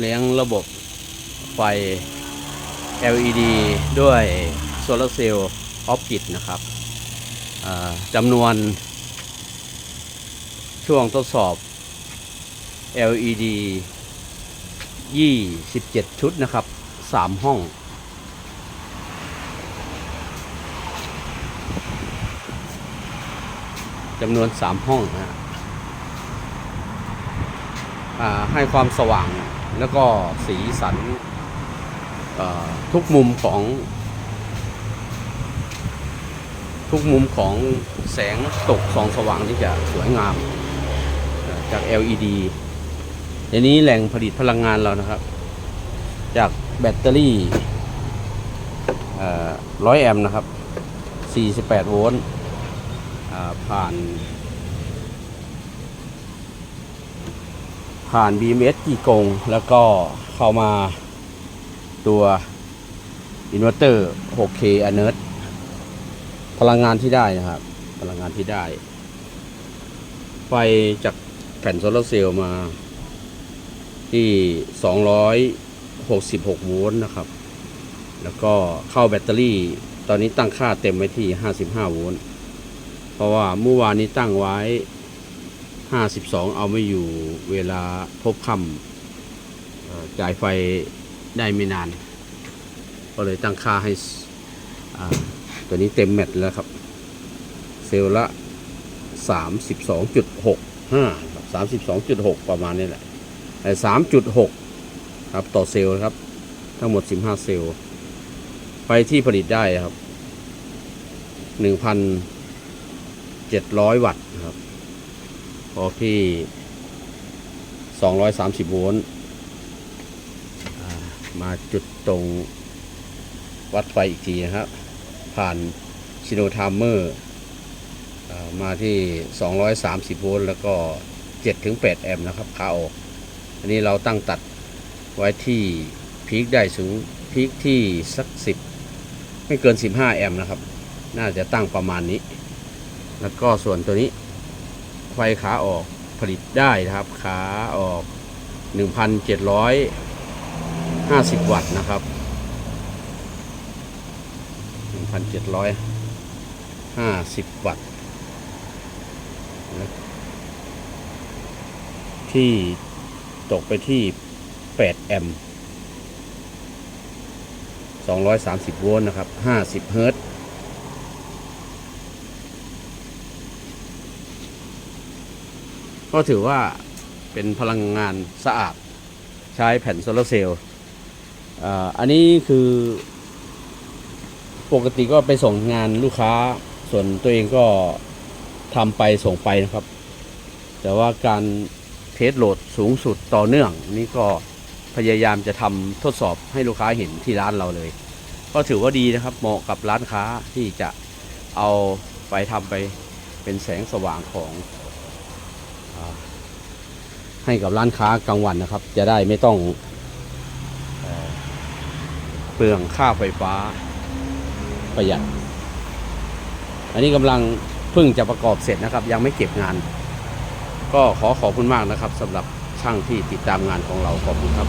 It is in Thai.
เลี้ยงระบบไฟ LED ด้วยโซลาร์เซลล์ออฟกิดนะครับจำนวน ช่วงทดสอบ LED 27 ชุดนะครับ 3 ห้อง จำนวน 3 ห้องนะให้ความสว่าง แล้วก็สีสันทุกมุมของทุกมุมของแสงตกส่องสว่างที่จะสวยงามจาก LED ทีนี้แหล่งผลิตพลังงานเรานะครับ จากแบตเตอรี่ร้อยแอมป์นะครับ 48 โวลต์ผ่าน ผ่าน BMS กี่กง แล้วก็เข้ามาตัวอินเวอร์เตอร์ 6K a n e r t พลังงานที่ได้นะครับ พลังงานที่ได้ ไฟจากแผ่นโซลาร์เซลล์มา ที่ 266 โวลต์นะครับ แล้วก็เข้าแบตเตอรี่ ตอนนี้ตั้งค่าเต็มไว้ที่ 55 โวลต์ เพราะว่าเมื่อวานนี้ตั้งไว้ 52 เอาไม่อยู่เวลาพบค่ำเอ่อจ่ายไฟได้ไม่นาน ก็เลยตั้งค่าให้ตัวนี้เต็มแมตต์แล้วครับ เซลล์ละ 32.65ครับ32.6 ประมาณนี้แหละแต่3.6 ครับต่อเซลล์ครับ ทั้งหมด 15 เซลล์ไฟที่ผลิตได้ครับ 1,700 วัตต์ครับ พอที่ 230 โวลต์มาจุดตรงวัดไฟอีกทีนะครับ ผ่านชิโนทามเมอร์มาที่ 230 โวลต์แล้วก็ 7-8 แอมป์นะครับขาออก อันนี้เราตั้งตัดไว้ที่พีคได้สูงพีคที่สัก 10 ไม่เกิน 15 แอมป์นะครับ น่าจะตั้งประมาณนี้ แล้วก็ส่วนตัวนี้ ฟขาออกผลิตได้นะครับ ขาออก 1,750 วัตต์นะครับ 1,750 วัตต์ที่ตกไปที่ 8 แอมป์230 โวลต์นะครับ 50 เฮิรตซ์ ก็ถือว่าเป็นพลังงานสะอาดใช้แผ่นโซลาร์เซลล์อ่าอันนี้คือปกติก็ไปส่งงานลูกค้าส่วนตัวเองก็ทำไปส่งไปนะครับ แต่ว่าการเทสโหลดสูงสุดต่อเนื่องนี่ก็พยายามจะทำทดสอบให้ลูกค้าเห็นที่ร้านเราเลย ก็ถือว่าดีนะครับเหมาะกับร้านค้าที่จะเอาไปทำไปเป็นแสงสว่างของ ให้กับร้านค้ากลางวันนะครับ จะได้ไม่ต้องเปลืองค่าไฟฟ้าประหยัด อันนี้กำลังเพิ่งจะประกอบเสร็จนะครับ ยังไม่เก็บงาน ก็ขอขอบคุณมากนะครับสำหรับช่างที่ติดตามงานของเราขอบคุณครับ